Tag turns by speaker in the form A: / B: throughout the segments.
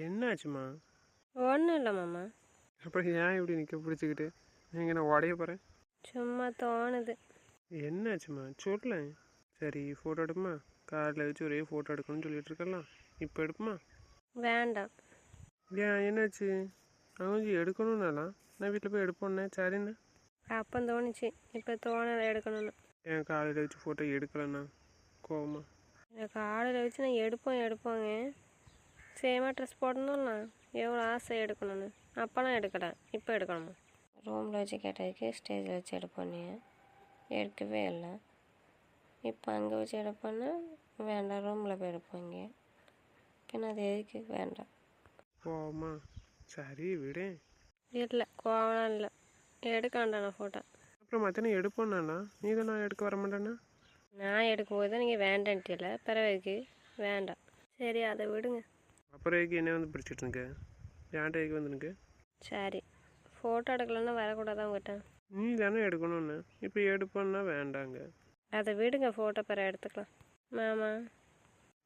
A: என்னாச்சுமா
B: ஒன்றும் இல்லை மாமா.
A: அப்புறம் ஏன் இப்படி நிற்க பிடிச்சிக்கிட்டு? நீங்கள் நான் உடைய போகிறேன்
B: சும்மா தோணுது.
A: என்னாச்சுமா சொல்லேன் சரி ஃபோட்டோ எடுப்புமா? காரில் வச்சு ஒரே ஃபோட்டோ எடுக்கணும்னு சொல்லிட்டு இருக்கலாம். இப்போ எடுப்புமா?
B: வேண்டாம்.
A: ஏன் என்னாச்சு? அவங்க எடுக்கணும்னாலாம். நான் வீட்டில் போய் எடுப்போன்னே சரிண்ணே
B: அப்போ தோணுச்சு. இப்போ தோணலை எடுக்கணும்னு.
A: என் காலையில் வச்சு ஃபோட்டோ எடுக்கலண்ணா கோவமா?
B: எனக்கு ஆடில் வச்சு நான் எடுப்போம் எடுப்போங்க. சேமாக ட்ரெஸ் போடணும்ல? எவ்வளோ ஆசை எடுக்கணும்னு. அப்போலாம் எடுக்கலை இப்போ எடுக்கணுமா? ரூமில் வச்சு கேட்டதுக்கு ஸ்டேஜில் வச்சு எடுப்போன்னே. எடுக்கவே இல்லை. இப்போ அங்கே வச்சு எடுப்போன்னா வேண்டாம். ரூமில் போய் எடுப்போங்க பின்ன அது எதுக்கு? வேண்டாம்.
A: கோவமா சரி விடு.
B: இல்லை கோவலாம் இல்லை. எடுக்க வேண்டாம் நான் ஃபோட்டோ
A: அப்புறம் மத்தியானம் எடுப்போம்னாண்ணா நீ தான் நான் எடுக்க வர மாட்டேன்னா?
B: நான் எடுக்கும்போது தான் நீங்கள் வேண்டான்ட்டில்ல பிறவைக்கு வேண்டாம். சரி அதை விடுங்க.
A: அப்புறம் என்ன வந்து பிடிச்சிட்டு இருக்க ஏன்ட்ட வந்துருக்கு
B: சரி. ஃபோட்டோ எடுக்கலன்னா வரக்கூடாது உங்ககிட்ட
A: நீ தானே எடுக்கணும்னு. இப்போ எடுப்போன்னா வேண்டாங்க.
B: அதை விடுங்க ஃபோட்டோ பிற எடுத்துக்கலாம். மாமா.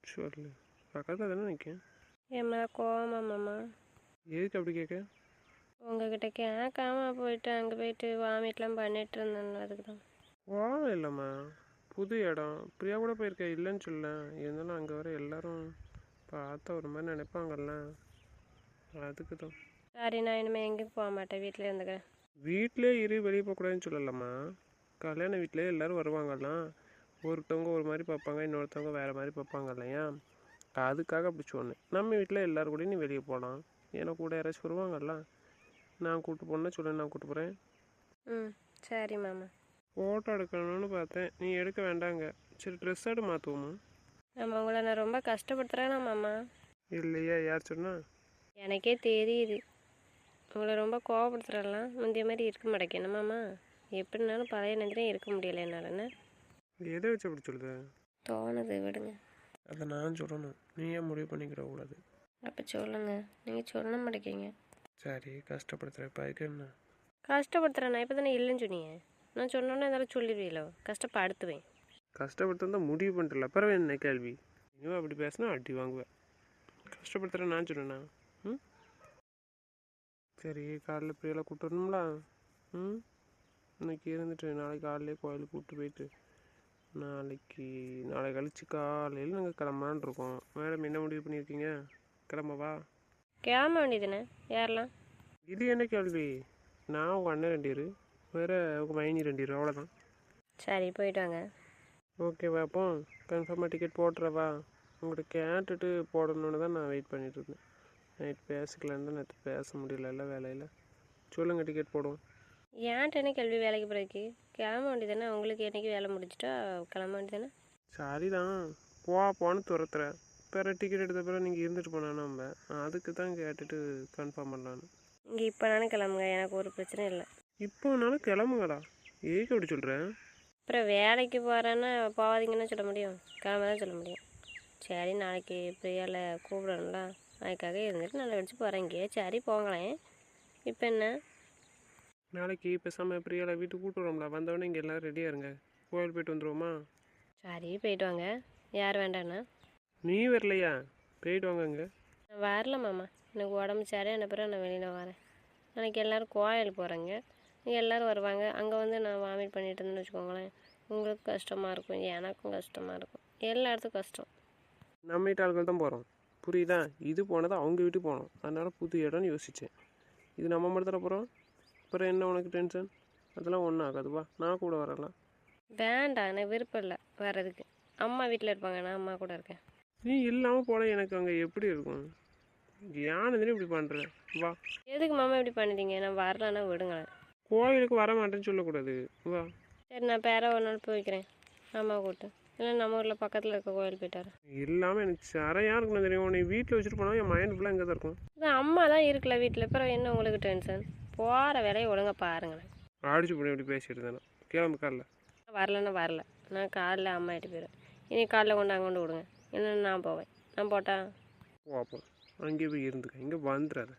A: சொல்லு. பக்கத்தில் தானே நிற்கேன்
B: என் மேலே கோவமா மாமா?
A: எதுக்கு அப்படி கேட்க?
B: உங்ககிட்ட கேட்காம போயிட்டு அங்கே போயிட்டு வாமிட்லாம் பண்ணிட்டு இருந்தேன் அதுக்கு தான்.
A: கோவம் இல்லைம்மா. புது இடம். பிரியா கூட போயிருக்க இல்லைன்னு சொல்ல இருந்தாலும் அங்கே வர எல்லாரும் பார்த்தா ஒரு மாதிரி நினைப்பாங்கல்ல. அதுக்கு தான்
B: சரி நான் இனிமேல் எங்கேயும் போக மாட்டேன். வீட்டில் இருந்துக்கிறேன்.
A: வீட்டிலே இரு வெளியே போகக்கூடாதுன்னு சொல்லலம்மா. கல்யாண வீட்டிலே எல்லாரும் வருவாங்கல்லாம் ஒருத்தவங்க ஒரு மாதிரி பார்ப்பாங்க இன்னொருத்தவங்க வேறு மாதிரி பார்ப்பாங்க இல்லையா? அதுக்காக அப்படி சொன்னேன். நம்ம வீட்டில் எல்லாரும் கூட நீ வெளியே போகலாம் ஏன்னா கூட யாராச்சும் வருவாங்கல்ல. நான் கூப்பிட்டு போனா சொல்ல நான் கூப்பிட்டு போகிறேன்
B: ம் சரி மாமா.
A: ஃபோட்டோ எடுக்கணும்னு பார்த்தேன். நீ எடுக்க வேண்டாங்க. சரி ட்ரெஸ் எடு மாற்றுவோமா
B: நம்ம உங்களை நான் ரொம்ப கஷ்டப்படுத்துகிறேனா மாமா.
A: இல்லையா? யார் சொன்னா?
B: எனக்கே தெரியுது. உங்களை ரொம்ப கோவப்படுத்துகிறலாம் முந்தைய மாதிரி இருக்க மாட்டேங்க என்ன மாமா? எப்படினாலும் பழைய நேரத்துலேயும் இருக்க முடியல என்னாலன்னு
A: எதை வச்சு அப்படி சொல்லுது
B: தோணுது விடுங்க.
A: அதை நான் சொல்லணும். நீ ஏன் முடிவு பண்ணிக்கிற கூடாது
B: அப்போ சொல்லுங்கள் நீங்கள் சொல்ல மாட்டேங்க
A: சரி கஷ்டப்படுத்துகிற இப்போ அதுக்கு என்ன?
B: கஷ்டப்படுத்துகிறேன் நான் இப்போ தானே இல்லைன்னு சொன்னீங்க. நான் சொன்னோன்னே இதெல்லாம் சொல்லிடுவீங்களோ? கஷ்டப்படுத்துவேன்.
A: கஷ்டப்படுத்த முடிவு பண்ணிட்டல. பிறகு என்ன கேள்வி? இன்னும் அப்படி பேசினா அடி வாங்குவேன் கஷ்டப்படுத்துகிறேன் நான் சொன்னேண்ணா ம்? சரி காலைல பிரியெல்லாம் கூப்பிட்டு வரணும்ல ம்? இன்னைக்கு இருந்துட்டு நாளைக்கு காலையிலே கோயிலுக்கு கூப்பிட்டு போயிட்டு நாளைக்கு நாளை கழிச்சு காலையில் நாங்கள் கிளம்பலான் இருக்கோம். மேடம் என்ன முடிவு பண்ணியிருக்கீங்க? கிளம்பவா
B: கிளம்ப வேண்டியதுண்ணே யாரெல்லாம்?
A: இது என்ன கேள்வி? நான் உங்கள் அண்ணன் ரெண்டு பேர். வேறு உங்கள் மைனி ரெண்டு பேர். அவ்வளோதான்
B: சரி போயிட்டு வாங்க.
A: ஓகேவா அப்போ கன்ஃபார்மாக டிக்கெட் போட்டுறவா உங்கள்கிட்ட கேட்டுட்டு போடணுன்னு தான் நான் வெயிட் பண்ணிட்டு இருந்தேன். நைட் பேசிக்கலான்னு தான் நேற்று பேச முடியல வேலையில். சொல்லுங்கள் டிக்கெட் போடுவோம்.
B: ஏன்ட்ட என்ன கேள்வி வேலைக்கு போகிறதுக்கு கிளம்ப வேண்டியதுதானே? உங்களுக்கு என்னைக்கு வேலை முடிச்சிட்டா கிளம்ப வேண்டியதானே
A: சரிதான். போ போன்னு துரத்துறேன் பிற டிக்கெட் எடுத்த பிறகு நீங்கள் இருந்துட்டு போனா நம்ம? அதுக்கு தான் கேட்டுட்டு கன்ஃபார்ம் பண்ணலான்னு.
B: இங்கே இப்போ நானும் கிளம்புங்க எனக்கு ஒரு பிரச்சனையும் இல்லை.
A: இப்போனாலும் கிளம்புங்கடா. ஏக்கு அப்படி சொல்கிறேன்
B: அப்புறம் வேலைக்கு போகிறேன்னா போகாதீங்கன்னு சொல்ல முடியும். கிளம்ப தான் சொல்ல முடியும். சரி நாளைக்கு பிரியாவில் கூப்பிடணும்ல. அதுக்காக இருந்துட்டு நல்லா வச்சு போகிறேங்க சரி போங்களேன். இப்போ என்ன?
A: நாளைக்கு பேசாமல் பிரியால வீட்டுக்கு கூட்டு வரோம்ல வந்தவொடனே இங்கே எல்லோரும் ரெடியாக இருங்க. கோயில் போயிட்டு வந்துருவோமா?
B: சரி போயிட்டு வாங்க. யார் வேண்டாண்ணா
A: நீ வரலையா? போயிட்டு வாங்க
B: நான் வரல மாமா. எனக்கு உடம்பு சரியான பிறகு நான் வெளியில் வரேன். நாளைக்கு எல்லோரும் கோயில் போகிறேங்க இங்கே எல்லோரும் வருவாங்க. அங்கே வந்து நான் வாமிட் பண்ணிட்டு இருந்தேன்னு வச்சுக்கோங்களேன். உங்களுக்கு கஷ்டமாக இருக்கும். எனக்கும் கஷ்டமாக இருக்கும். எல்லா இடத்துக்கும் கஷ்டம்.
A: நம்ம வீட்டு ஆட்கள் தான் போகிறோம் புரியுதா? இது போனது அவங்க வீட்டுக்கு போனோம். அதனால் புது இடம்னு யோசித்தேன் இது நம்ம மட்டும் போகிறோம் அப்புறம் என்ன உனக்கு டென்ஷன் அதெல்லாம் ஒன்றும் ஆகாது. வா நான் கூட வரலாம்.
B: வேண்டாம். எனக்கு விருப்பம் இல்லை வர்றதுக்கு. அம்மா வீட்டில் இருப்பாங்க. நான் அம்மா கூட இருக்கேன்.
A: நீ இல்லாமல் போல எனக்கு அங்கே எப்படி இருக்கும்? யானதுன்னு இப்படி பண்ணுற வா.
B: எதுக்கு மாமா இப்படி பண்ணிட்டீங்க? நான் வரலன்னா விடுங்களேன்.
A: கோயிலுக்கு வர மாட்டேன்னு சொல்லக்கூடாது. வா.
B: சரி நான் பேர ஒரு நாள் போய் வைக்கிறேன். அம்மா கூப்பிட்டு. இல்லை நம்ம ஊரில் பக்கத்தில் இருக்க கோயில் போயிட்டாரு
A: இல்லாமல் எனக்கு சரையாக இருக்கணும் தெரியும். உன்னை வீட்டில் வச்சுட்டு போனால் என் மைண்ட் ஃபுல்லாக இங்கே தான் இருக்கும்.
B: அதான் அம்மா தான் இருக்குல்ல வீட்டில் அப்புறம் என்ன உங்களுக்கு டென்ஷன் போகிற வேலையை ஒழுங்கா பாருங்களேன்.
A: அடிச்சு போய் இப்படி பேசிட்டு இருந்தேன் கிளம்பு காலைல.
B: வரலன்னா வரல. நான் காலைல அம்மா ஆகிட்டு போயிடுவேன். இனி காலைல கொண்டு அங்கே கொண்டு விடுங்க. இல்லைன்னா நான் போவேன். நான் போட்டா?
A: போ அப்போ அங்கேயே போய் இருந்துக்க. இங்கே வந்துடாத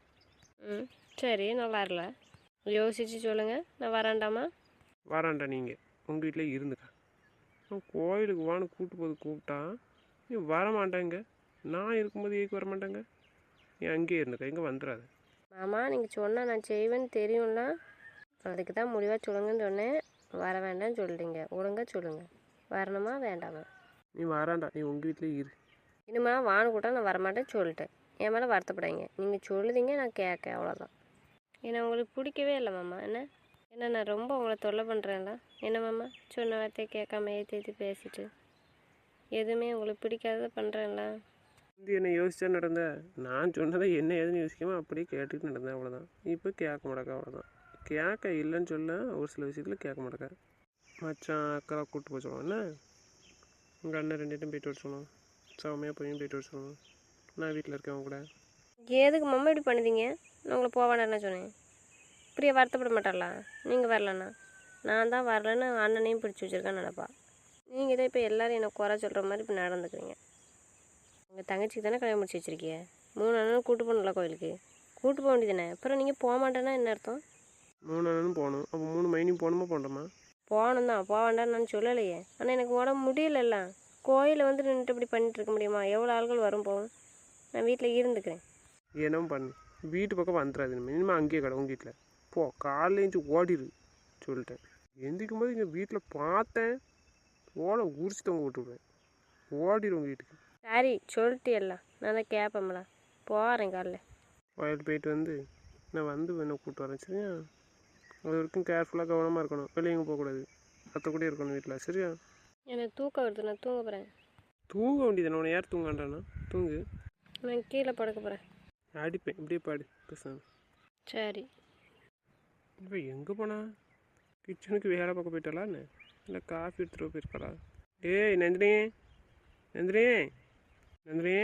B: ம் சரி நான் வரல. யோசிச்சு சொல்லுங்கள் நான் வரேன்டாமா
A: வரான்டா நீங்கள் உங்கள் வீட்டில் இருந்துக்க. நான் கோயிலுக்கு வான்னு கூட்டு போது கூப்பிட்டா நீ வர மாட்டேங்க நான் இருக்கும்போது ஏக்கு வர மாட்டேங்க நீ அங்கேயே இருந்துக்க. இங்கே வந்துடாது
B: மாமா நீங்கள் சொன்னால் நான் செய்வேன்னு தெரியும்ல அதுக்கு தான் முடிவாக சொல்லுங்கன்னு சொன்னேன். வர வேண்டாம்னு சொல்லிட்டீங்க ஒழுங்கா சொல்லுங்கள் வரணுமா வேண்டாமா?
A: நீ வராண்டா நீ உங்கள் வீட்டிலே இரு.
B: இனிமேல் வான்னு கூட்டா நான் வரமாட்டேன்னு சொல்லிட்டேன். என் மேலே வருத்தப்படாதீங்க. நீங்கள் சொல்லுதீங்க நான் கேட்க அவ்வளோதான் ஏன்னா உங்களுக்கு பிடிக்கவே இல்லை மாமா. என்ன? என்ன நான் ரொம்ப உங்களை தொல்லை பண்ணுறேன்ல என்ன மாமா? சொன்ன வார்த்தையை கேட்காம ஏற்றி ஏற்றி பேசிட்டு. எதுவுமே உங்களுக்கு பிடிக்காததை பண்ணுறேன்ல
A: வந்து என்ன யோசிச்சா நடந்த நான் சொன்னதை என்ன ஏதுன்னு யோசிக்காம அப்படியே கேட்டுட்டு நடந்தேன் அவ்வளோதான் இப்போ கேட்க மாட்டேக்க அவ்வளோதான் கேட்க இல்லைன்னு சொல்ல ஒரு சில விஷயத்தில் கேட்க மாட்டேக்க மச்சான் அக்கா கூப்பிட்டு போக சொல்லுவோம் என்ன? உங்கள் அண்ணன் ரெண்டு பேரும் போயிட்டு வர சொல்லணும் சௌமியா போய் போயிட்டு வர சொல்லணும் நான் வீட்டில் இருக்கேன் அவங்க கூட.
B: எதுக்கு மாமா இப்படி பண்ணுதீங்க நான் உங்களை போக வேண்டாம்னு சொன்னேன் பிரியா வருத்தப்பட மாட்டாளா? நீங்கள் வரலண்ணா நான் தான் வரலன்னு அண்ணனையும் பிடிச்சி வச்சிருக்கேன்னு நினப்பா. நீங்கள் தான் இப்போ எல்லாரும் என்னை குறை சொல்கிற மாதிரி இப்போ நடந்துக்கிறீங்க. உங்கள் தங்கச்சிக்கு தானே கல்யாணம் முடிச்சு வச்சிருக்கீங்க மூணு அண்ணனும் கூட்டு போகணும்ல கோயிலுக்கு? கூட்டு போக வேண்டியதானே அப்புறம் நீங்கள் போக மாட்டேன்னா என்ன அர்த்தம்?
A: மூணு அண்ணனும் போகணும். அப்போ மூணு மைனியும் போகணுமா போண்டோமா
B: போகணும் தான். போக வேண்டாம்னு நான் சொல்லலையே. ஆனால் எனக்கு உடம்பு முடியலல்ல. கோயிலில் வந்து நின்றுட்டு இப்படி பண்ணிட்டு இருக்க முடியுமா? எவ்வளோ ஆள்கள் வரும் போகும் நான் வீட்டில் இருந்துக்கிறேன்.
A: என்னவும் பண்ணு. வீட்டு பக்கம் வந்துடாது மினிமம் அங்கேயே கடை உங்கள் வீட்டில். போ காலைல எழுந்து ஓடிடு சொல்லிட்டேன். எந்திக்கும் போது இங்கே வீட்டில் பார்த்தேன். ஓலை உரிச்சு தொங்க விட்டுருவேன். ஓடிடு உங்கள் வீட்டுக்கு.
B: சரி சொல்லிட்டு எல்லாம் நான் தான் கேட்பேன்ல போகிறேன் காலைல.
A: கோயில் போயிட்டு வந்து நான் வந்து வேணா கூப்பிட்டு வரேன் சரியா? அது வரைக்கும் கேர்ஃபுல்லாக கவனமாக இருக்கணும். வெளியே போகக்கூடாது. அத்தை இருக்கணும் வீட்டில் சரியா?
B: எனக்கு தூக்கம் வருது நான் தூங்க போகிறேன்
A: தூங்க வேண்டியது உன்னை யார் தூங்காண்டானா தூங்கு.
B: நான் கீழே படுக்க போகிறேன்
A: அடிப்பேன். இப்படியே பாடு பேசாம.
B: சரி.
A: இப்போ எங்கே போனா? கிச்சனுக்கு வேலை பார்க்க போயிட்டாளா என்ன? இல்லை காஃபி எடுத்துகிட்டு போயிருக்காளா? ஏய் நந்தினி. நந்தினி. நந்தினி.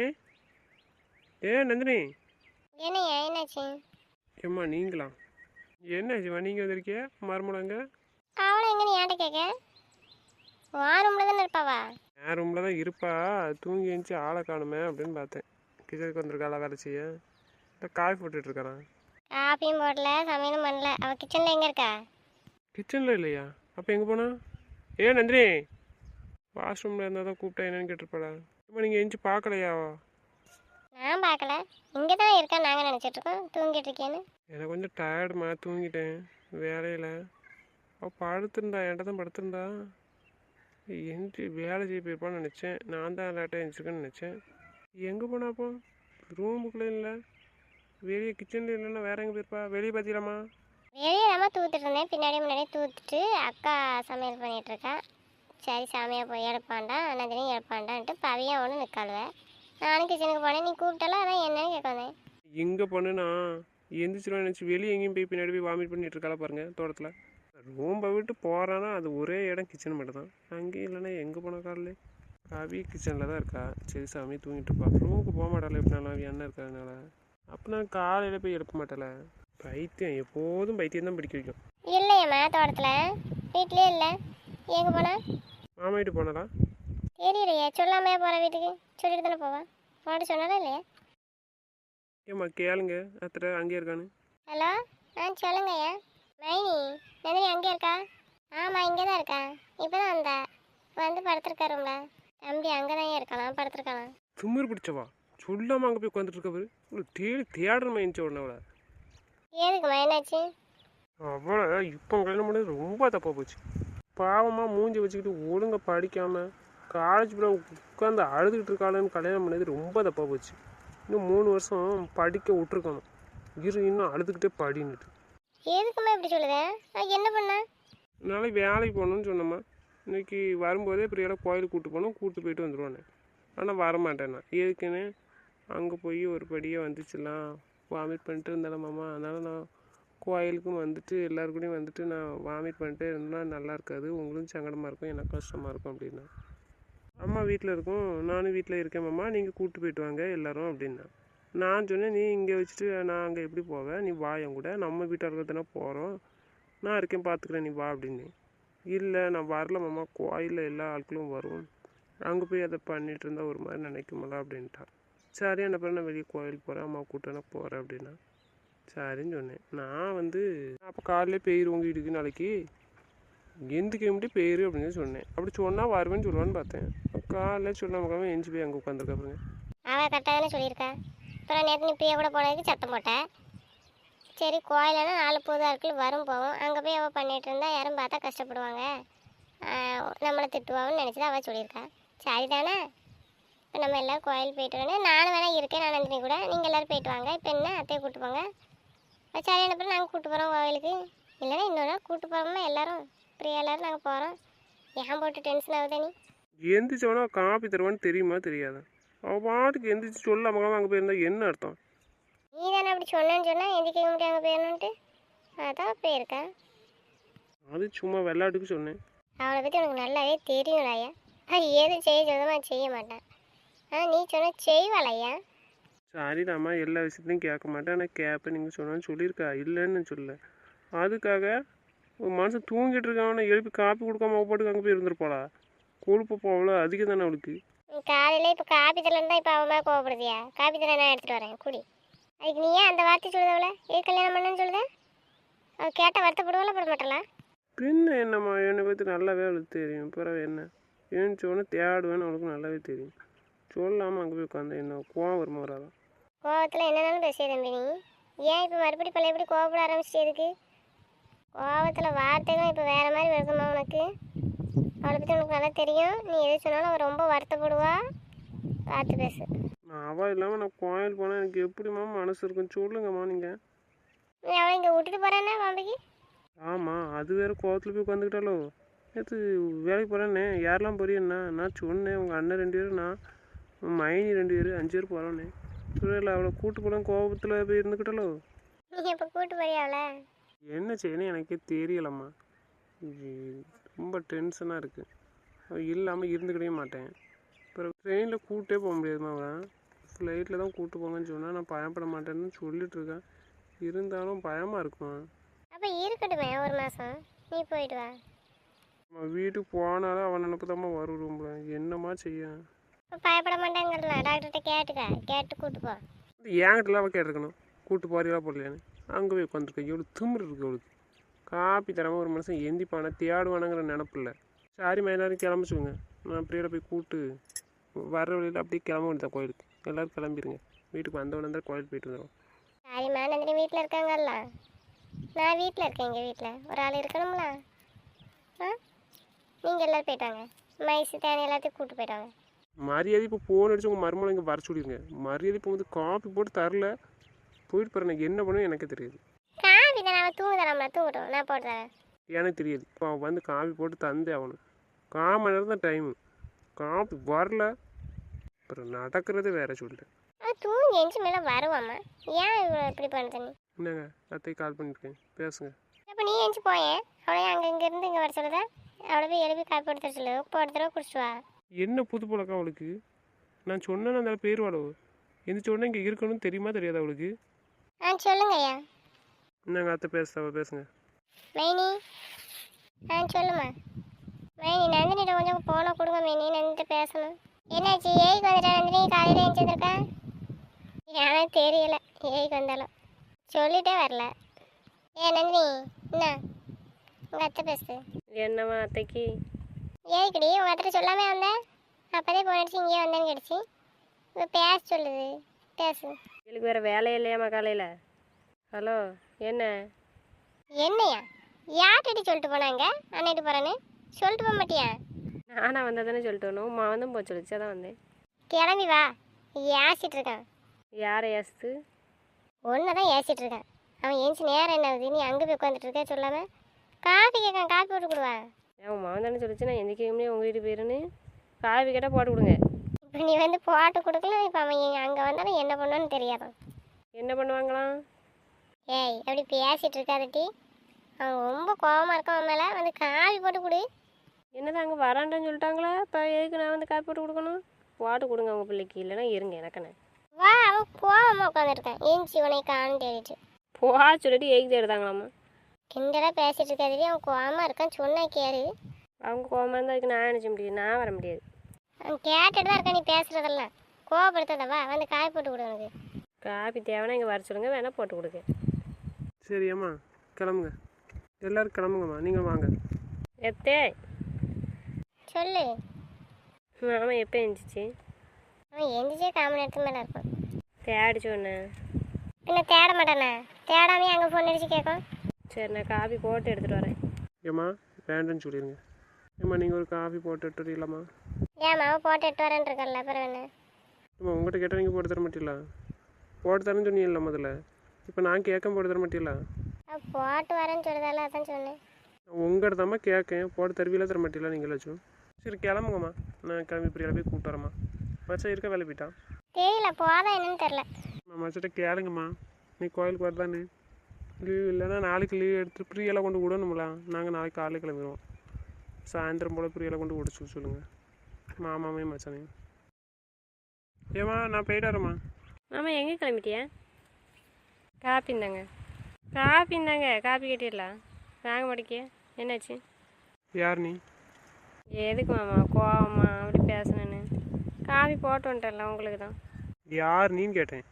A: ஏ நந்தினி.
B: என்னாச்சு?
A: ஏம்மா நீங்களா? என்ன சிவா நீங்கள் வந்திருக்கிய? மருமலங்க
B: அவளை எங்கே நீ ஏன்ட்ட கேட்க? வா ரூமில் தானே இருப்பாவா?
A: என் ரூமில் தான் இருப்பா. தூங்கி எழுந்துச்சி ஆளை காணுமே அப்படின்னு பார்த்தேன். கிச்சனுக்கு வந்திருக்காளா வேலை செய்ய? காஃபி போட்டுட்டு இருக்கானா
B: காஃபியும் போடல சமையலும் பண்ணல. அவள் கிச்சனில் எங்கே இருக்கா?
A: கிச்சனில் இல்லையா? அப்போ எங்கே போனா? ஏ நந்தினி! வாஷ்ரூமில் இருந்தால் தான் கூப்பிட்டா என்னன்னு கேட்டிருப்பாளா இப்போ நீங்கள் எழுந்துச்சி பார்க்கலையா?
B: நான் பார்க்கல. இங்கே தான் இருக்கா நாங்கள் நினச்சிட்ருக்கோம் தூங்கிட்டு இருக்கேன்னு.
A: எனக்கு கொஞ்சம் டயர்டுமா தூங்கிட்டேன். வேலையில். அவள் படுத்திருந்தா என்கிட்ட தான் படுத்திருந்தா. எந்திரி வேலை செய்ய போயிருப்பான்னு நினச்சேன். நான் தான் லேட்டாக எழுந்திருக்கேன்னு நினச்சேன். எங்கே போனா அப்போ? ரூமுக்குள்ளே இல்லை. வெளியே கிச்சனில் இல்லைன்னா வேற எங்கே போயிருப்பா? வெளியே பார்த்தீங்களாம்மா
B: வெளியே நம்ம தூத்துட்டு இருந்தேன். பின்னாடி முன்னாடி தூத்துட்டு அக்கா சமையல் பண்ணிட்டு இருக்கா. சரி சாமியாக போய் எடுப்பான்டா நந்தினி எடுப்பான்டான்ட்டு பவியா ஒன்று நிற்காளுவேன் நானும் கிச்சனுக்கு போனேன். நீ கூப்பிட்டல அதான் என்னன்னு கேட்க வந்தேன்.
A: எங்கே பண்ணுனா எந்திரிச்சிருவேன் நினச்சி வெளியே எங்கேயும் போய் பின்னாடி போய் வாமிட் பண்ணிட்டு இருக்காளா பாருங்க தோட்டத்தில். ரூம்பை விட்டு போகிறான்னா அது ஒரே இடம் கிச்சன் மட்டும் தான் அங்கேயும் இல்லைன்னா எங்கே போன காலையில் கவி கிச்சனில் தான் இருக்கா. சரி சாமி தூங்கிட்டு இருப்பா. ரூமுக்கு போக மாட்டாளே எப்படினாலும்? என்ன இருக்கிறதுனால. அப்போ நான் காலையில் போய் எழுப்ப மாட்டேல? பைத்தியம் எப்போதும் பைத்தியம் தான் பிடிக்க வைக்கும்.
B: இல்லையம்மா தோட்டத்தில். வீட்லேயே இல்லை. எங்கே போனா?
A: மாமா வீட்டு போனதா?
B: தெரியலையே சொல்லாமையா போகிற வீட்டுக்கு? சொல்லிட்டு தானே போவேன் உன்கிட்ட சொன்னாலும் இல்லையா?
A: ஏம்மா கேளுங்க. அத்தனை அங்கேயே இருக்கான்னு.
B: ஹலோ? ஆ சொல்லுங்கய்யா மைனி நந்தினி அங்கே இருக்கா? ஆமாம் இங்கே தான் இருக்கா. இப்போ தான் வந்தா. வந்து படுத்துருக்கா ரூம்ல. தம்பி அங்கே தான் இருக்கலாம் படுத்துருக்கலாம்
A: திமிரு பிடிச்சவா? சொல்லாமல் அங்கே போய் உட்காந்துட்டு இருக்க பாரு உங்களுக்கு தேடி தேடுறமா எழுந்த உடனே அவளை
B: என்னாச்சு?
A: அவ்வளோ இப்போ கல்யாணம் பண்ணது ரொம்ப தப்பாக போச்சு. பாவமாக மூஞ்சி வச்சுக்கிட்டு ஒழுங்கா படிக்காமல் காலேஜ் பிள்ளை உட்காந்து அழுதுகிட்டு இருக்காளன்னு கல்யாணம் பண்ணது ரொம்ப தப்பாக போச்சு. இன்னும் மூணு வருஷம் படிக்க விட்டுருக்கணும். இரு இன்னும் அழுதுகிட்டே படின்னுட்டு.
B: எதுக்குமா இப்படி சொல்லுதேன் நான் என்ன பண்ண?
A: நாளைக்கு வேலைக்கு போகணும்னு சொன்னம்மா. இன்னைக்கு வரும்போதே பிரியால கோயிலுக்கு கூப்பிட்டு போகணும் கூப்பிட்டு போயிட்டு வந்துடுவானே ஆனால் வரமாட்டேன் நான் எதுக்குன்னு? அங்கே போய் ஒரு படியாக வந்துச்சுலாம் வாமிட் பண்ணிட்டு இருந்தாலும் மாமா. அதனால் நான் கோயிலுக்கும் வந்துட்டு எல்லாருக்கூடையும் வந்துட்டு நான் வாமிட் பண்ணிட்டு இருந்தால் நல்லா இருக்காது. உங்களும் சங்கடமாக இருக்கும் எனக்கு கஷ்டமாக இருக்கும் அப்படின்னா. அம்மா வீட்டில் இருக்கும். நானும் வீட்டில் இருக்கேன் மாமா. நீங்கள் கூப்பிட்டு போயிட்டு வாங்க எல்லோரும் அப்படின்னா. நான் சொன்னேன் நீ இங்கே வச்சுட்டு நான் அங்கே எப்படி போவேன்? நீ வா என் கூட. நம்ம வீட்டார்கள் தானே போகிறோம் நான் இருக்கேன் பார்த்துக்கிறேன் நீ வா அப்படின்னு. இல்லை நான் வரல மாமா. கோயிலில் எல்லா ஆட்களும் வரும். அங்கே போய் அதை பண்ணிகிட்டு இருந்தால் ஒரு மாதிரி நினைக்குமல அப்படின்ட்டா. சரி என்ன பண்ண வெளியே கோயிலுக்கு போகிறேன் அம்மா கூப்பிட்டு போகிறேன் அப்படின்னா. சரின்னு சொன்னேன். நான் வந்து அப்போ காலையிலே போயிரு உங்கள் வீட்டுக்கு நாளைக்கு எந்த கிளம்பிட்டு போயிரு அப்படின்னு சொன்னேன். அப்படி சொன்னால் வருவேன்னு சொல்லுவான்னு பார்த்தேன். காலையில் சொல்லாம எஞ்சி போய் அங்கே உட்காந்துருக்கா பாருங்க.
B: அவள் கரெக்டாக தானே சொல்லியிருக்கா.
C: அப்புறம் நேற்று நீ பிரியா கூட போனதுக்கு சத்தம் போட்டேன் சரி கோயிலனா நாலு பொது ஆட்கள் வரும் போவோம். அங்கே போய் அவள் பண்ணிட்டு இருந்தா யாரும் பார்த்தா கஷ்டப்படுவாங்க. நம்மளை திட்டுவாங்கன்னு நினச்சி அவள் சொல்லியிருக்கா. சரிதானே? இப்போ நம்ம எல்லோரும் கோயில் போயிட்டு வரணும். நானும் வேணா இருக்கேன் நான் நந்தினி கூட. நீங்கள் எல்லோரும் போயிட்டு வாங்க. இப்போ என்ன? அத்தையை கூப்பிட்டு போங்க. சரி என்ன நாங்கள் கூப்பிட்டு போகிறோம் கோவிலுக்கு இல்லைன்னா இன்னொரு நாள் கூப்பிட்டு போகிறோமா எல்லாரும் பிரியா எல்லாரும் நாங்கள் போகிறோம் ஏன் போட்டு டென்ஷன் ஆகுதா நீ?
A: எந்திரிச்சவனா காப்பி தருவான்னு தெரியுமா தெரியாதா. அவள் பாட்டுக்கு எந்திரிச்சு சொல்லாம அங்கே போயிருந்தா என்ன அர்த்தம்?
C: நீ தானே அப்படி சொன்னேன்னு சொன்னால் எந்திரிக்க முடியாம போயிடணுன்ட்டு அதான் போயிருக்கேன்
A: அது சும்மா விளையாட்டுக்கு சொன்னேன்.
C: அவளை பற்றி உனக்கு நல்லாவே தெரியும்லாயா அது எது செய்ய சொல்லுமா செய்ய மாட்டான் ஆனால் நீ சொன்ன செய்வாளையா?
A: சரிடாம்மா எல்லா விஷயத்தையும் கேட்க மாட்டேன். ஆனால் கேட்பேன் நீங்கள் சொன்னான்னு சொல்லியிருக்கா? இல்லைன்னு சொல்ல. அதுக்காக ஒரு மனுஷன் தூங்கிட்டு இருக்கான். எழுப்பி காப்பி கொடுக்காம அவ பாட்டுக்கு அங்கே போய் இருந்திருப்பாளா கொழுப்பு போகல. அதிகம் தானே அவளுக்கு?
C: காலையில் இப்போ காப்பி தரலன்னு இப்போ அவன் மேலே கோவப்படுதியா காப்பி தர நான் எடுத்துகிட்டு வரேன். குடி. அதுக்கு நீ ஏன் அந்த வார்த்தை சொல்லுதவள ஏ கல்யாணம் பண்ணேன்னு சொல்லுத? அவள் கேட்டால் வருத்தப்படுவாள பட மாட்டலா
A: பின்ன என்னம்மா? என்னை பற்றி நல்லாவே அவளுக்கு தெரியும். பிறகு என்ன? ஏன்னு சொன்னால் தேடுவேன்னு அவளுக்கு நல்லாவே தெரியும். சொல்லாமல் அங்கே போய் உட்காந்து என்ன கோவம் வருமா வராதா?
C: கோவத்தில் என்னென்னாலும் பேசிய தம்பி நீ. ஏன் இப்போ மறுபடி பழைய எப்படி கோவப்பட ஆரம்பிச்சிட்டு எதுக்கு கோவத்தில் வார்த்தைகளும் இப்போ வேறு மாதிரி வருதுமா உனக்கு. அவளை பற்றி உனக்கு நல்லா தெரியும். நீ எது சொன்னாலும் அவள் ரொம்ப வருத்தப்படுவா. பார்த்து பேசு.
A: அவள் இல்லாமல் நான் கோயில் போனால் எனக்கு எப்படிம்மா மனசு இருக்கும்? சொல்லுங்கம்மா நீங்கள்
C: நீ அவளை இங்கே விட்டுட்டு போகிறேன்னா பாம்பைக்கு?
A: ஆமாம் அது வேறு கோவத்தில் போய் உட்காந்துக்கிட்டாலோ நேற்று வேலைக்கு போகிறேன்னே யாரெல்லாம் போறியண்ணா நான் சொன்னேன் உங்கள் அண்ணன் ரெண்டு பேரும் நான். மைனி ரெண்டு பேர் அஞ்சு பேர் போகிறோன்னே இல்லை அவளை கூட்டு போகலாம் கோபத்தில் போய் இருந்துக்கிட்டாலோ?
C: நீ இப்போ கூட்டு போறியா அவளை?
A: என்ன செய்யணும் எனக்கே தெரியலம்மா. ரொம்ப டென்ஷனாக இருக்குது அவள் இல்லாமல் இருந்துக்கிடவே மாட்டேன். அப்புறம் ட்ரெயினில் கூட்டே போக முடியாதுமா அவன் ஃப்ளைட்டில் தான் கூட்டு போங்கன்னு சொன்னால் நான் பயப்பட மாட்டேன்னு சொல்லிட்டு இருக்கேன் இருந்தாலும் பயமாக இருக்குமா?
C: அப்போ இருக்கட்டுமே ஒரு மாதம் நீ போயிட்டு வா.
A: நம்ம வீட்டுக்கு போனாலும் அவன் நினப்பு தான் வரும் என்னம்மா செய்ய?
C: இப்போ பயப்பட மாட்டேங்கிறல டாக்டர்கிட்ட கேட்டுக்க. கேட்டு கூட்டு போ.
A: என்கிட்டலாம் அவள் கேட்டிருக்கணும். கூட்டு போறீங்களா போடலையான்னு. அங்கே போய் உட்காந்துருக்க எவ்வளோ திமிரு இருக்கு அவளுக்கு. காப்பி தராமல் ஒரு மனுஷன் எந்திப்பானா தேடுவானாங்கிற நினப்பு இல்லை. சாரிம்மா எல்லாரும் கிளம்ப சொல்லுங்க நான் பிரியாட போய் கூட்டு வர வழியில் அப்படியே கிளம்ப வேண்டியதான் கோயிலுக்கு. எல்லோரும் கிளம்பிடுங்க வீட்டுக்கு வந்தவொடனே தான் கோயிலுக்கு போயிட்டு வந்துடும்
C: சரிம்மா நந்தினி வீட்டில் இருக்காங்கல்ல. நான் வீட்டில் இருக்கேன் எங்கள் வீட்டில் ஒரு ஆள் இருக்கணும்ல. ஆ? நீங்கள் எல்லோரும் போயிட்டாங்க மைசு தேனி எல்லாத்தையும் கூப்பிட்டு போயிட்டாங்க
A: மரியாதை இப்போ ஃபோன் அடிச்சு உங்கள் மருமலை இங்கே வர சொல்லிடுங்க மரியாதை இப்போ வந்து காப்பி போட்டு தரல. போயிட்டு பாரு எனக்கு என்ன பண்ணுவேன் எனக்கு தெரியாது.
C: காபி தானே அவன் தூங்குதானாம்ல தூங்கட்டும். நான் போட்டு தரேன்.
A: எனக்கு தெரியாது. இப்போ அவன் வந்து காப்பி போட்டு தந்தே ஆகணும். கால் மணி நேரம் தான் டைமு காப்பி வரல. அப்புறம் நடக்கிறது வேற சொல்லிட்டேன்.
C: அவன் தூங்கி எஞ்சி மேலே வருவாம்மா. ஏன் இவ்வளோ இப்படி பண்ணுற நீ?
A: என்னங்க அத்தை கால் பண்ணியிருக்கேன் பேசுங்க.
C: அப்போ நீ எஞ்சி போயேன். அவளை அங்கே இங்கேருந்து இங்கே வர சொல்லுதா? அவளை போய் எழுப்பி காப்பி போட்டு தர சொல்லு. போட்டு தடவை குடிச்சிட்டு வா.
A: என்ன புது பழக்கம் அவளுக்கு? நான் சொன்னேன் அந்த பேர் வாழோ எந்திரிச்ச உடனே இங்கே இருக்கணும்னு தெரியுமா தெரியாது அவளுக்கு?
C: ஆ சொல்லுங்க ஐயா.
A: என்னங்க அத்தை பேசுதா பேசுங்க.
C: மைனி. ஆ சொல்லுமா. மைனி நந்தினிட்ட கொஞ்சம் போன கொடுங்க மைனி நந்தினிட்ட பேசணும். என்னாச்சு ஏய்க்கு வந்துட்டா நந்தினி? காலையில் எழுந்திருக்கா எனக்கு தெரியல ஏய்க்கு வந்தாலும். சொல்லிட்டே வரல. ஏ நந்தினி என்ன உங்கள் அத்தை பேசு.
B: என்னம்மா அத்தைக்கு?
C: ஏய்க்குடி உங்கள் அத்தை சொல்லாமே வந்தேன் அப்போதே போன் அடிச்சு இங்கேயே வந்தேன்னு கிடச்சி இப்போ பேச சொல்லுது. பேசு.
B: இவளுக்கு வேறு வேலை இல்லையாம்மா காலையில்? ஹலோ என்ன?
C: என்னையா? யார்கிட்ட சொல்லிட்டு போனாங்க அன்னைட்டு போகிறேன்னு சொல்லிட்டு போக மாட்டியா?
B: நானா வந்தால் தானே சொல்லிட்டு வரணும். உமா வந்தும் சொல்லிச்சு அதான் வந்தேன்.
C: கிளம்பி வா. ஏசிட்டு இருக்கான்.
B: யாரை ஏசுது
C: ஒன்று தான் ஏசிட்டு இருக்கான். அவன் ஏஞ்சி நேரம் என்ன ஆகுது? நீ அங்கே போய் உட்காந்துட்டு இருக்க சொல்லாம? காஃபி கேட்கான் காஃபி போட்டு கொடுவா.
B: ஏன் உமா தானே சொல்லிச்சு நான் எந்திரிக்க முடியும் உங்கள் வீட்டு போயிருன்னு. காவி கேட்டால் போட்டு கொடுங்க.
C: இப்போ நீ வந்து போட்டு கொடுக்கல இப்போ அவன் அங்கே வந்தாலும் என்ன பண்ணுவான்னு தெரியாதான்
B: என்ன பண்ணுவாங்களாம்
C: ஏய் அப்படி பேசிட்டு இருக்காதட்டி அவன் ரொம்ப கோவமா இருக்கான் மேலே. வந்து காஃபி போட்டு கொடு.
B: என்னது அங்கே வராண்டான்னு சொல்லிட்டாங்களா? இப்போ எதுக்கு நான் வந்து காப்பி போட்டு கொடுக்கணும்? போட்டு கொடுங்க உங்கள் பிள்ளைக்கு இல்லைன்னா இருங்க எனக்குன்னு.
C: வா அவன் கோவமாக உட்காந்துருக்கான் ஏஞ்சி உன்னை காணும் தேடிட்டு.
B: போகா சொல்லிட்டு எதுக்கு தேடுதாங்களாம்மா.
C: கிண்டலாக பேசிட்டு இருக்காதடி அவன் கோவமாக இருக்கான் சொன்னா கேளு.
B: அவங்க கோவமாக இருந்தால் அதுக்கு நான் நினச்ச முடியாது நான் வர முடியாது.
C: அவன் கேட்டுட்டு தான் இருக்கான் நீ பேசுறதெல்லாம். கோவப்படுத்தாத வா வந்து காய் போட்டு கொடு உனக்கு
B: காப்பி தேவைன்னா இங்கே வர சொல்லுங்க வேணால் போட்டு கொடுங்க.
A: சரி அம்மா கிளம்புங்க. எல்லோரும் கிளம்புங்கம்மா நீங்கள் வாங்க.
B: எத்தே.
C: சொல்லு.
B: மாமா எப்போ எழுந்துச்சு
C: அவன் எந்திரிச்சே காமன் நேரத்துக்கு மேலே இருக்கும்
B: தேடி சொன்ன
C: பின்ன தேட மாட்டேண்ணே தேடாமே அங்கே ஃபோன் அடிச்சு கேட்கும்
B: சரி நான் காபி போட்டு எடுத்துகிட்டு வரேன்.
A: ஏம்மா வேண்டாம்னு சொல்லிடுங்க ஏம்மா நீங்கள் ஒரு காஃபி போட்டு எடுத்து வரீங்களாம்மா?
C: ஏன் மாவு போட்டு எட்டு வரேன் இருக்கல அப்புறம் என்ன?
A: ஏம்மா உங்கள்கிட்ட கேட்டால் நீங்கள் போட்டு தர மாட்டீங்களா? போட்டு தரேன்னு சொன்னீங்கல்ல முதல்ல. இப்போ நான் கேட்க போட்டு தர மாட்டீங்களா?
C: அவ போட்டு வரேன்னு சொல்லுதால அதான் சொன்னேன்.
A: உங்கள்கிட்ட தாம்மா கேட்கேன். போட்டு தருவீங்களா தர மாட்டீங்களா நீங்களாச்சும் சரி கிளம்புங்கம்மா. நான் கிளம்பி பிரியால போய் கூப்பிட்டு வரேம்மா. மச்சான் இருக்க வேலை போயிட்டான்.
C: தெரியல போதா என்னன்னு தெரில
A: மச்சிட்ட கேளுங்கம்மா. நீ கோயிலுக்கு வரதானே? லீவ் இல்லைன்னா நாளைக்கு லீவ் எடுத்து பிரியெல்லாம் கொண்டு விடணும்ல. நாங்கள் நாளைக்கு காலையில் கிளம்பிடுவோம் சாயந்தரம் போல் பிரியெல்லாம் கொண்டு விட சொல்லி சொல்லுங்கள் மாமாமே மச்சானே. ஏம்மா நான் போயிட்டு வரேம்மா.
B: மாமா எங்கே கிளம்பிட்டியா? காப்பி இந்தாங்க. காப்பி இந்தாங்க. காப்பி கட்டிடலாம். வாங்க மாட்டேக்கிய என்னாச்சு?
A: யார் நீ?
B: எதுக்கு மாமா? கோவமா? அப்படி பேசணுன்னு காபி போட்டு வந்துட்டல உங்களுக்கு தான்.
A: யார் நீன்னு கேட்டேன்.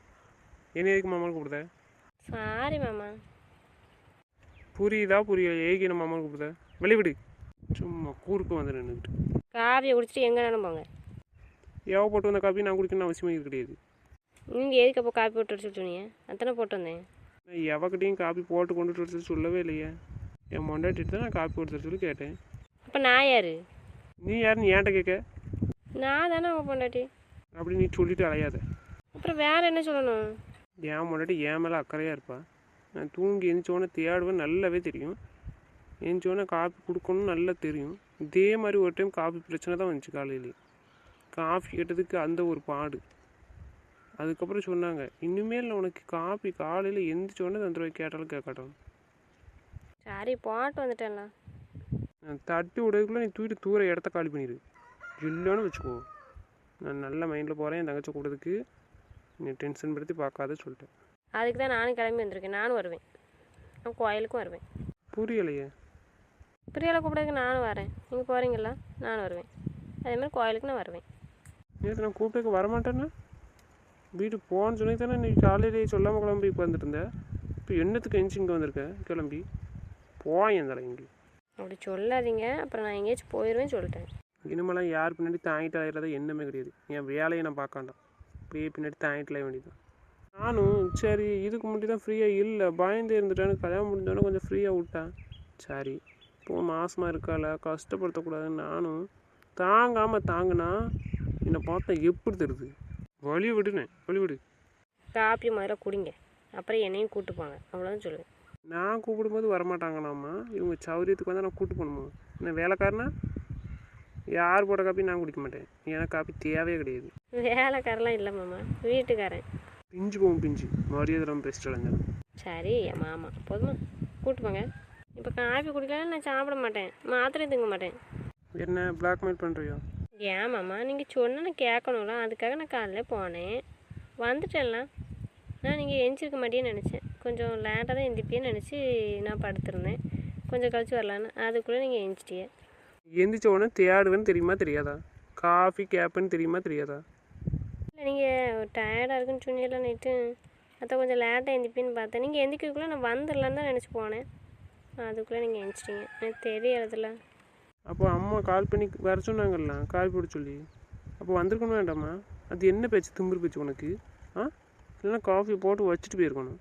A: என்ன எதுக்கு மாமான்னு கூப்பிடுத?
B: சாரி மாமா.
A: புரியுதா புரியல ஏகி நம்ம மாமான்னு கூப்பிடுத வெளிவிடு சும்மா கூருக்கு வந்து நின்றுக்கிட்டு
B: காபியை குடிச்சிட்டு எங்கேனாலும் போங்க
A: ஏவ போட்டு வந்த காப்பி நான் குடிக்கணும்னு அவசியமே இது கிடையாது.
B: நீங்கள் எதுக்கு அப்போ காப்பி போட்டு வச்சு சொன்னீங்க அத்தனை போட்டு வந்தேன்.
A: நான் எவகிட்டையும் காப்பி போட்டு கொண்டுட்டு சொல்லி சொல்லவே இல்லையே. என் மொண்டாட்டிட்டு தான் நான் காப்பி போட்டு சொல்லி கேட்டேன்.
B: அப்போ நான் யார்?
A: நீ யார் நீ ஏன்ட்ட கேட்க?
B: நான் தானே அவங்க பொண்டாட்டி.
A: அப்படி நீ சொல்லிட்டு அலையாத.
B: அப்புறம் வேறு என்ன சொல்லணும்?
A: என் முன்னாடி என் மேலே அக்கறையாக இருப்பா. நான் தூங்கி எந்திரிச்சோன்னே தேடுவேன் நல்லாவே தெரியும். எந்திரிச்சோன்னே காப்பி கொடுக்கணும்னு நல்லா தெரியும். இதே மாதிரி ஒரு டைம் காப்பி பிரச்சனை தான் வந்துச்சு காலையிலே. காஃபி கேட்டதுக்கு அந்த ஒரு பாடு. அதுக்கப்புறம் சொன்னாங்க இனிமேல் உனக்கு காப்பி காலையில் எந்திரிச்சோன்னே தந்துடுவேன் கேட்டாலும் கேட்கட்டும்.
B: சரி போட்டு வந்துட்டேன்ல.
A: நான் தட்டி விடறதுக்குள்ளே நீ தூக்கிட்டு தூர இடத்த காலி பண்ணிடு இல்லைன்னு வச்சுக்கோ. நான் நல்ல மைண்டில் போகிறேன் என் தங்கச்சி கூடதுக்கு. நீ டென்ஷன் படுத்தி பார்க்காத சொல்லிட்டேன்.
B: அதுக்கு தான் நானும் கிளம்பி வந்திருக்கேன். நானும் வருவேன். நான் கோயிலுக்கும் வருவேன்.
A: புரியலையே.
B: பிரியால கூப்பிடறதுக்கு நானும் வரேன். நீங்கள் போகிறீங்களா நானும் வருவேன். அதே மாதிரி கோயிலுக்கு நான் வருவேன்.
A: நேற்று நான் கூப்பிட்டு வரமாட்டேன்னா? வீட்டுக்கு போன்னு சொல்லி தானே நீ காலையிலேயே சொல்லாமல் கிளம்பி இப்போ வந்துட்டு இப்போ என்னத்துக்கு எஞ்சி இங்கே வந்திருக்க? கிளம்பி. போயேன் தலை இங்கே.
B: அப்படி சொல்லாதீங்க. அப்புறம் நான் எங்கேயாச்சும் போயிடுவேன் சொல்லிட்டேன்.
A: இனிமேலாம் யார் பின்னாடி தாங்கிட்டு ஆகிறத எண்ணமே கிடையாது. என் வேலையை நான் பார்க்காண்டாம் அப்படியே பின்னாடி தாங்கிட்டு அலைய வேண்டியது நானும் சரி இதுக்கு முன்னாடி தான் ஃப்ரீயாக இல்லை பயந்து இருந்துட்டேன்னு கல்யாணம் முடிஞ்சோடனே கொஞ்சம் ஃப்ரீயாக விட்டேன். சரி இப்போ மாசமாக இருக்கால கஷ்டப்படுத்தக்கூடாதுன்னு நானும் தாங்காமல் தாங்கினா என்னை பார்த்தா எப்படி தருது வழி விடுனே வழி விடு.
B: காப்பி முதல்ல குடிங்க அப்புறம் என்னையும் கூட்டு போங்க அவ்வளோதான் சொல்லுவேன்.
A: நான் கூப்பிடும்போது வரமாட்டாங்களாம்மா இவங்க சௌரியத்துக்கு வந்தால் நான் கூட்டு போகணுமா? என்ன வேலைக்காரனா? யார் போட்ட காப்பி நான் குடிக்க மாட்டேன் எனக்கு காப்பி தேவையே கிடையாது.
B: வேலைக்காரெல்லாம் இல்லை மாமா வீட்டுக்காரன்.
A: பிஞ்சு போகும் பிஞ்சு. மரியாதை ரொம்ப பெஸ்ட் அலைஞ்சேன்
B: சரி மாமா. போதுமா? கூட்டு போங்க. இப்போ காப்பி குடிக்கலாம் நான் சாப்பிட மாட்டேன். மாத்திரை தூங்க மாட்டேன்.
A: என்ன பிளாக்மெயில் பண்ணுறியோ
B: ஏன் மாமா? நீங்கள் சொன்ன நான் கேட்கணும்ல. அதுக்காக நான் காலையில் போனேன். வந்துட்டேன்லாம் நான் நீங்கள் எந்திரிக்க மாட்டேன்னு நினச்சேன். கொஞ்சம் லேட்டாக தான் எந்திரிப்பேன்னு நினச்சி நான் படுத்திருந்தேன். கொஞ்சம் கழிச்சு வரலான்னு. அதுக்குள்ளே நீங்கள் எந்திச்சிட்டிய
A: எந்திரிச்ச உடனே தேடுவேன்னு தெரியுமா தெரியாதா? காஃபி கேப்புன்னு தெரியுமா தெரியாதா?
B: நீங்கள் டயர்டாக இருக்குன்னு சொன்னீங்களா நைட்டு அதான் கொஞ்சம் லேட்டாக எந்திரிப்பேன்னு பார்த்தேன். நீங்கள் எந்திரிக்கிறதுக்குள்ளே நான் வந்துடலான்னு தான் நினச்சி போனேன். அதுக்குள்ளே நீங்கள் எந்திச்சிட்டிங்க எனக்கு தெரியறதில்ல.
A: அப்போ அம்மா கால் பண்ணி வர சொன்னாங்கல்ல கால் போட சொல்லி. அப்போ வந்திருக்கணும் வேண்டாமா? அது என்ன பேச்சு? திமிரு பேச்சு உனக்கு? ஆ? இல்லைன்னா காஃபி போட்டு வச்சுட்டு போயிருக்கணும்.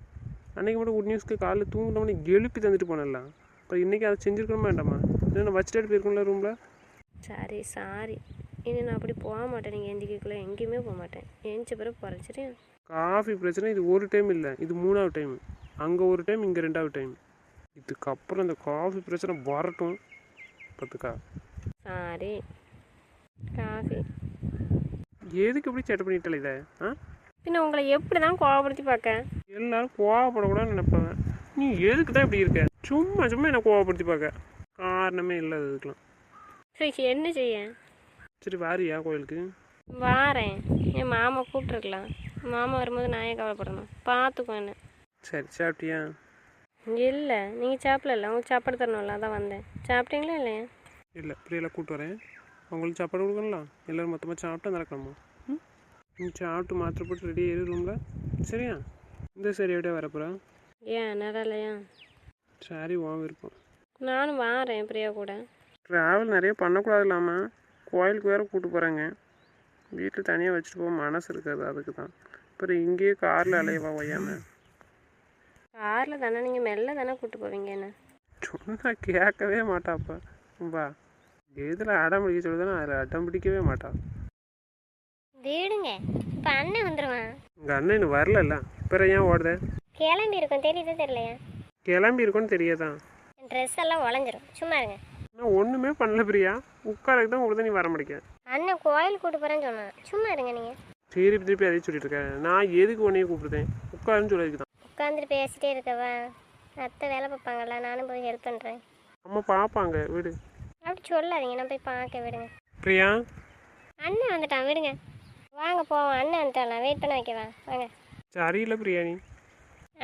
A: அன்றைக்கி மட்டும் குட் நியூஸ்க்கு காலைல தூங்கினவனே எழுப்பி தந்துட்டு போனலாம் அப்புறம் இன்றைக்கி அதை செஞ்சுருக்கணும் வேண்டாமா? இல்லைன்னா வச்சுட்டு போயிருக்கணும்ல ரூமில்
B: சரி சாரி இனி நான் அப்படி போக மாட்டேன். நீங்கள் எந்திரிக்கிறதுக்குள்ளே எங்கேயுமே போக மாட்டேன். எந்திரிச்ச பிறகு பறிச்சிட்டேன்
A: காஃபி பிரச்சனை இது ஒரு டைம் இல்லை. இது மூணாவது டைம் அங்கே ஒரு டைம் இங்கே ரெண்டாவது டைம் இதுக்கப்புறம் இந்த காஃபி பிரச்சனை வரட்டும். பார்த்துக்கா.
B: சாரி. காஃபி.
A: எதுக்கு இப்படி சேட்டை பண்ணிட்டல இதை? ஆ?
B: பின்ன உங்களை எப்படி தான் கோவப்படுத்தி பார்க்க?
A: எல்லாரும் கோவப்படக்கூடாதுன்னு நினைப்பாங்க நீ எதுக்கு தான் இப்படி இருக்க? சும்மா சும்மா என்னை கோவப்படுத்தி பார்க்க? காரணமே இல்லை இதுக்கெலாம்
B: சரி என்ன செய்ய?
A: சரி வாரியா கோயிலுக்கு?
B: வாரேன். என் மாமா கூப்பிட்ருக்கலாம் மாமா வரும்போது நான் ஏன் கவலைப்படணும்? பார்த்துக்கோ என்ன.
A: சரி சாப்பிட்டியா?
B: இல்லை. நீங்கள் சாப்பிடல உங்களுக்கு சாப்பாடு தரணும்ல அதான் வந்தேன். சாப்பிட்டீங்களா இல்லையா?
A: இல்லை பிரியெல்லாம் கூப்பிட்டு வரேன். உங்களுக்கு சாப்பாடு கொடுக்கலாம் எல்லோரும் மொத்தமாக சாப்பிட்டு நடக்கணுமா ம்? நீ சாப்பிட்டு மாத்திரை போட்டு ரெடி ஆயிரு ரூமில் சரியா? இந்த சரி எப்படியா வரப்போகிறா
B: ஏன் இல்லையா?
A: சரி உன் விருப்பம்.
B: நானும் வாரேன் பிரியா கூட.
A: ட்ராவல் நிறைய பண்ணக்கூடாது இல்லாமல் கோயிலுக்கு வேறு கூப்பிட்டு போகிறாங்க வீட்டில் தனியாக வச்சுட்டு போக மனசு இருக்காது அதுக்கு தான். அப்புறம் இங்கேயே காரில் அலையவா ஒய்யாம?
B: காரில் தானே நீங்கள் மெல்ல தானே கூப்பிட்டு போவீங்க என்ன
A: சொன்னா கேட்கவே மாட்டாப்பா வா. எதில் அடம் பிடிக்க சொல்லுதுன்னா அதில் அடம் பிடிக்கவே மாட்டா.
C: வீடுங்க. இப்போ அண்ணன் வந்துடுவான்
A: உங்கள் அண்ணன் இன்னும் வரலல்ல? அப்புறம் ஏன் ஓடுத?
C: கிளம்பி இருக்கும் தெரியுதா தெரியலையா?
A: கிளம்பி இருக்கோன்னு தெரியாதான்
C: ட்ரெஸ் எல்லாம் உடஞ்சிரும். சும்மா இருங்க.
A: நான் ஒன்றுமே பண்ணல பிரியா. உட்காரக்கு தான் கொடுத்தா நீ வர மாட்டேங்க
C: அண்ணன் கோயில் கூட்டு போகிறேன்னு சொன்னான். சும்மா இருங்க நீங்கள்
A: திருப்பி திருப்பி அதே சொல்லிட்டு இருக்கேன். நான் எதுக்கு உன்னையும் கூப்பிடுதேன் உட்காருன்னு சொல்லிருக்கு தான்.
C: உட்காந்துட்டு பேசிட்டே இருக்கவா? அத்தை வேலை பார்ப்பாங்கல்ல நானும் போய் ஹெல்ப் பண்ணுறேன்
A: அம்மா பார்ப்பாங்க விடு.
C: அப்படி சொல்லாதீங்க நான் போய் பார்க்க விடுங்க.
A: பிரியா.
C: அண்ணன் வந்துட்டான் விடுங்க. வாங்க போவோம். அண்ணன் வந்துட்டான் நான் வெயிட் பண்ண வைக்கவா? வாங்க.
A: சரியில்லை பிரியா நீ.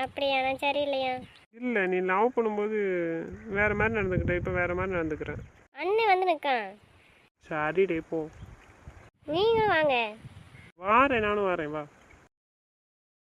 C: அப்படியா? நான் சரியில்லையா?
A: இல்லை நீ லவ் பண்ணும்போது வேற மாதிரி நடந்துக்கிட்ட இப்போ வேற மாதிரி நடந்துக்கிறேன்
C: அண்ணன் வந்து நிற்கான்
A: சரி டே போ.
C: நீங்களும் வாங்க.
A: வாரேன் நானும் வரேன் வா.